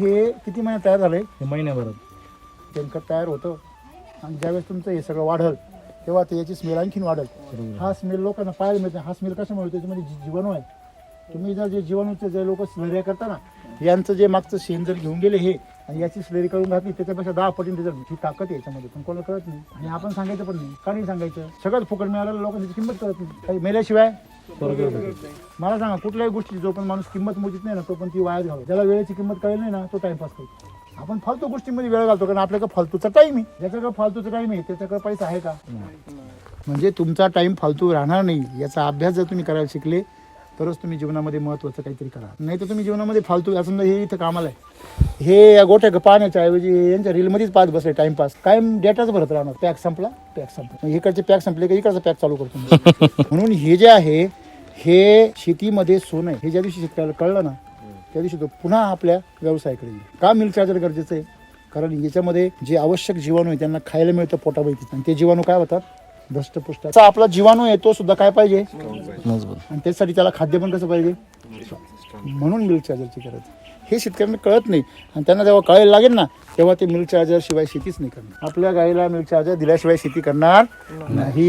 हे किती महिन्यात तयार झालंय हे महिन्याभरात. शेणखत तयार होतं. आणि ज्यावेळेस तुमचं हे सगळं वाढल तेव्हा ते याची स्मेल आणखीन वाढल. हा स्मेल लोकांना पाहायला मिळते हा स्मेल कशामुळे? त्याच्यामध्ये जी- जीवाणू आहे. तुम्ही जर जे जीवाणूचे जे लोक स्लरिया करता ना यांचं जे मागचं शेण जर घेऊन गेले हे आणि याची स्लरी करून घातली त्याच्यापेक्षा दहा पटीने त्याच्यात ही ताकद आहे याच्यामध्ये. पण कोणाला कळत नाही. आणि आपण सांगायचं पण नाही. का नाही सांगायचं. सगळं फुकट मिळालेलं लोकांची किंमत कळत नाही. काही मेल्याशिवाय मला सांगा कुठल्याही गोष्टी जो पण माणूस किंमत मोजित नाही ना तो पण ती वाया घालतो ज्याला वेळेची किंमत कळेल नाही ना तो टाइमपास करतो. आपण फालतू गोष्टींमध्ये वेळ घालतो कारण आपल्याकडे फालतूचा टाईम आहे. ज्याच्याकडे फालतूचा टाईम आहे त्याच्याकडे पैसा आहे का? म्हणजे तुमचा टाइम फालतू राहणार नाही याचा अभ्यास जर तुम्ही करायला शिकले तरच तुम्ही जीवनामध्ये महत्वाचं काहीतरी करा. नाही तर तुम्ही जीवनामध्ये फालतू या समजा हे इथं कामाला आहे. हे या गोठ्या पाहण्याच्या ऐवजी यांच्या रीलमध्येच पाहत बसले टाइमपास कायम डेटाच भरत राहणार. पॅक संपला पॅक संपला. इकडचे पॅक संपले का इकडचा पॅक चालू करतो. म्हणून हे जे आहे हे शेतीमध्ये सोनं आहे. हे ज्या दिवशी शेतकऱ्याला कळलं ना त्या दिवशी तो पुन्हा आपल्या व्यवसायाकडे येईल. का मिल्क चार्जर गरजेचं आहे? कारण याच्यामध्ये जे आवश्यक जीवाणू आहे त्यांना खायला मिळतं पोटापैकी. आणि ते जीवाणू काय होतात? धष्टपुष्ट असा आपला जीवाणू आहे तो सुद्धा काय पाहिजे? मजबूत. आणि त्यासाठी त्याला खाद्य पण कसं पाहिजे? म्हणून मिल्क चार्जरची गरज आहे. हे शेतकऱ्यांना कळत नाही. आणि त्यांना जेव्हा कळायला लागेल ना तेव्हा ते मिल्क चार्जर शिवाय शेतीच नाही करणार. आपल्या गाईला मिल्क चार्जर दिल्याशिवाय शेती करणार नाही.